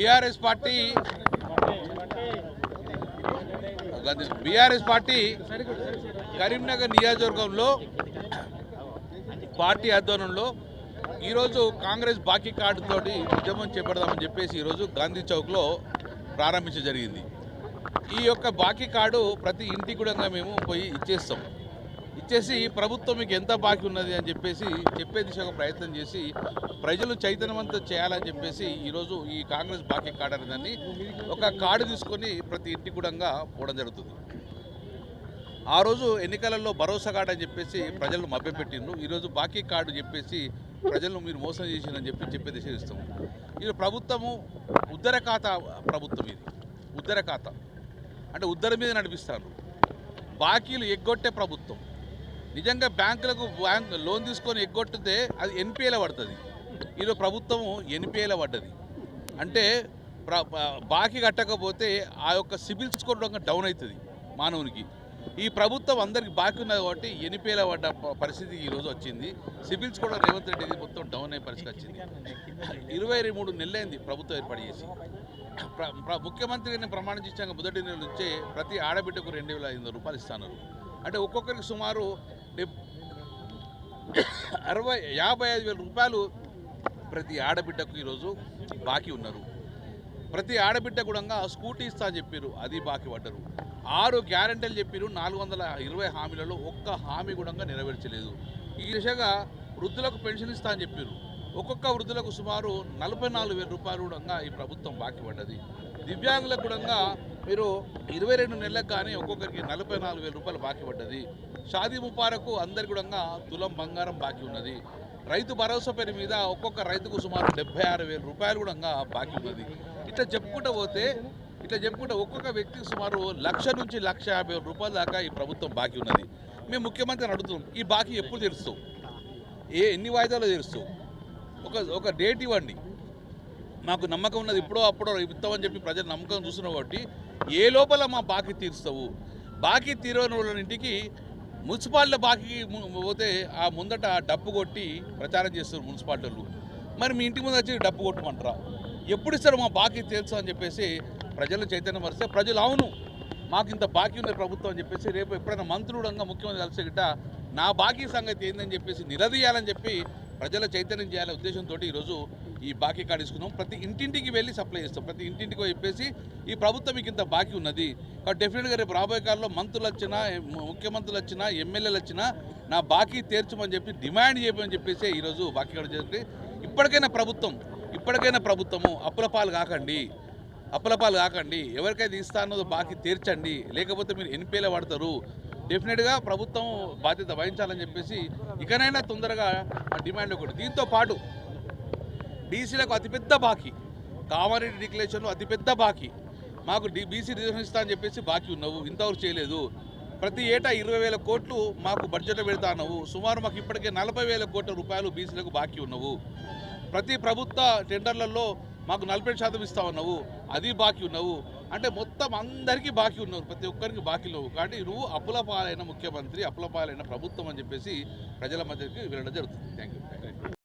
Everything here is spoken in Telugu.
BRS party BRS party Karimnagar నియోజకవర్గంలో పార్టీ ఆధ్వర్యంలో ఈరోజు కాంగ్రెస్ బాకీ కార్డుతోటి ఉద్యమం చేపడదామని చెప్పేసి ఈరోజు గాంధీ చౌక్లో ప్రారంభించడం జరిగింది. ఈ యొక్క బాకీ కార్డు ప్రతి ఇంటికి కూడా మేము పోయి ఇచ్చేస్తాం. ఇచ్చేసి ప్రభుత్వం మీకు ఎంత బాకీ ఉన్నది అని చెప్పేసి చెప్పే దిశగా ప్రయత్నం చేసి ప్రజలు చైతన్యవంతం చేయాలని చెప్పేసి ఈరోజు ఈ కాంగ్రెస్ బాకీ కార్డు అనేదాన్ని ఒక కార్డు తీసుకొని ప్రతి ఇంటికి కూడా పోవడం జరుగుతుంది. ఆ రోజు ఎన్నికలలో భరోసా కార్డు అని చెప్పేసి ప్రజలను మభ్యపెట్టిండ్రు. ఈరోజు బాకీ కార్డు చెప్పేసి ప్రజలను మీరు మోసం చేసిందని చెప్పి చెప్పే దిశ ఇస్తాము ఇది ప్రభుత్వము ఉద్దర ఖాతా ప్రభుత్వం ఇది. ఉద్దర ఖాతా అంటే ఉద్దర మీద నడిపిస్తారు బాకీలు ఎగ్గొట్టే ప్రభుత్వం. నిజంగా బ్యాంకులకు బ్యాంక్ లోన్ తీసుకొని ఎగ్గొట్టితే అది ఎన్పిఏలో పడుతుంది. ఈరోజు ప్రభుత్వము ఎన్పిఏలో పడ్డది. అంటే ప్ర- బాకీ కట్టకపోతే ఆ యొక్క సిబిల్ స్కోర్ డౌన్ అవుతుంది మానవునికి. ఈ ప్రభుత్వం అందరికి బాకీ ఉన్నది కాబట్టి ఎనిపేల పడ్డ పరిస్థితి ఈరోజు వచ్చింది. సిబిల్ స్కోర్ రేవంత్ రెడ్డి మొత్తం డౌన్ అయ్యే పరిస్థితి వచ్చింది. ఇరవై మూడు నెలలైంది ప్రభుత్వం ఏర్పాటు చేసి. ప్ర- ప్ర- ముఖ్యమంత్రిని ప్రమాణం చేశాక మొదటి నెల నుంచే ప్రతి ఆడబిడ్డకు రెండు వేల ఐదు రూపాయలు ఇస్తున్నారు. అంటే ఒక్కొక్కరికి సుమారు అరవై యాభై ఐదు వేల రూపాయలు ప్రతి ఆడబిడ్డకు ఈరోజు బాకీ ఉన్నారు. ప్రతి ఆడబిడ్డ కూడా స్కూటీ ఇస్తా అని చెప్పారు అది బాకీ పడ్డరు. ఆరు గ్యారంటీలు చెప్పారు నాలుగు వందల ఇరవై హామీలలో ఒక్క హామీ కూడా నెరవేర్చలేదు. ఈ దిశగా వృద్ధులకు పెన్షన్ ఇస్తా అని చెప్పారు ఒక్కొక్క వృద్ధులకు సుమారు నలభై నాలుగు వేల రూపాయలు కూడా ఈ ప్రభుత్వం బాకీ పడ్డది. దివ్యాంగులకు కూడా మీరు ఇరవై రెండు నెలలకు కానీ ఒక్కొక్కరికి నలభై నాలుగు వేల రూపాయలు బాకీ పడ్డది. షాదీ ముపారకు అందరికి కూడా తులం బంగారం బాకీ ఉన్నది. రైతు భరోసా పేరు మీద ఒక్కొక్క రైతుకు సుమారు డెబ్బై ఆరు వేల రూపాయలు కూడా బాకీ ఉన్నది. ఇట్లా చెప్పుకుంటూ పోతే ఇట్లా చెప్పుకుంటే ఒక్కొక్క వ్యక్తికి సుమారు లక్ష నుంచి లక్ష యాభై వేల రూపాయల దాకా ఈ ప్రభుత్వం బాకీ ఉన్నది. మేము ముఖ్యమంత్రిని అడుగుతున్నాం ఈ బాకీ ఎప్పుడు తెలుస్తాం ఏ ఎన్ని వాయిదాలు తెలుస్తాం ఒక ఒక డేట్ ఇవ్వండి. మాకు నమ్మకం ఉన్నది ఇప్పుడో అప్పుడో ఇస్తామని చెప్పి ప్రజలు నమ్మకం చూస్తున్నాం కాబట్టి ఏ లోపల మా బాకీ తీరుస్తావు? బాకీ తీరని వాళ్ళ ఇంటికి మున్సిపాలిటీ బాకీ పోతే ఆ ముందట డప్పు కొట్టి ప్రచారం చేస్తారు మున్సిపాలిటీ మరి మీ ఇంటి ముందు వచ్చి డప్పు కొట్టమంటారా ఎప్పుడు ఇస్తారు మా బాకీ తెలుసు అని చెప్పేసి ప్రజలు చైతన్యం పరిస్తే ప్రజలు అవును మాకు ఇంత బాకీ ఉంది ప్రభుత్వం అని చెప్పేసి రేపు ఎప్పుడైనా మంత్రుడంగా ముఖ్యమంత్రి కలిసి గిట్ట నా బాకీ సంగతి ఏందని చెప్పేసి నిలదీయాలని చెప్పి ప్రజల చైతన్యం చేయాలనే ఉద్దేశంతో ఈరోజు ఈ బాకీ కార్డు ఇస్తున్నాం ప్రతి ఇంటింటికి వెళ్ళి సప్లై చేస్తాం. ప్రతి ఇంటింటికి చెప్పేసి ఈ ప్రభుత్వం మీకు ఇంత బాకీ ఉన్నది. కాబట్టి డెఫినెట్గా రేపు రాబోయే కాలంలో మంత్రులు వచ్చినా ముఖ్యమంత్రులు వచ్చినా ఎమ్మెల్యేలు వచ్చినా నా బాకీ తీర్చమని చెప్పి డిమాండ్ చేయమని చెప్పేసి ఈరోజు బాకీ కార్డు చేసి ఇప్పటికైనా ప్రభుత్వం ఇప్పటికైనా ప్రభుత్వము అప్పులపాలు కాకండి. అప్పులపాలు కాకండి. ఎవరికైతే ఇస్తా అన్నదో బాకీ తీర్చండి. లేకపోతే మీరు ఎన్పిఏలో పడతారు డెఫినెట్గా ప్రభుత్వం బాధ్యత వహించాలని చెప్పేసి ఇకనైనా తొందరగా ఆ డిమాండ్ ఒకటి. దీంతో పాటు బీసీలకు అతిపెద్ద బాకీ. కామారెడ్డి డిక్లరేషన్లో అతిపెద్ద బాకీ. మాకు డి బీసీ రిజర్వేషన్ ఇస్తా అని చెప్పేసి బాకీ ఉన్నావు. ఇంతవరకు చేయలేదు. ప్రతి ఏటా ఇరవై వేల కోట్లు మాకు బడ్జెట్ పెడతా అన్నావు. సుమారు మాకు ఇప్పటికే నలభై వేల కోట్ల రూపాయలు బీసీలకు బాకీ ఉన్నావు. ప్రతి ప్రభుత్వ టెండర్లలో మాకు నలభై శాతం ఇస్తా ఉన్నావు అది బాకీ ఉన్నావు. అంటే మొత్తం అందరికీ బాకీ ఉన్నారు ప్రతి ఒక్కరికి బాకీ లేవు కాబట్టి నువ్వు అప్పుల పాలైన ముఖ్యమంత్రి అప్పుల పాలైన ప్రభుత్వం అని చెప్పేసి ప్రజల మధ్యకి వెళ్ళడం జరుగుతుంది. Thank you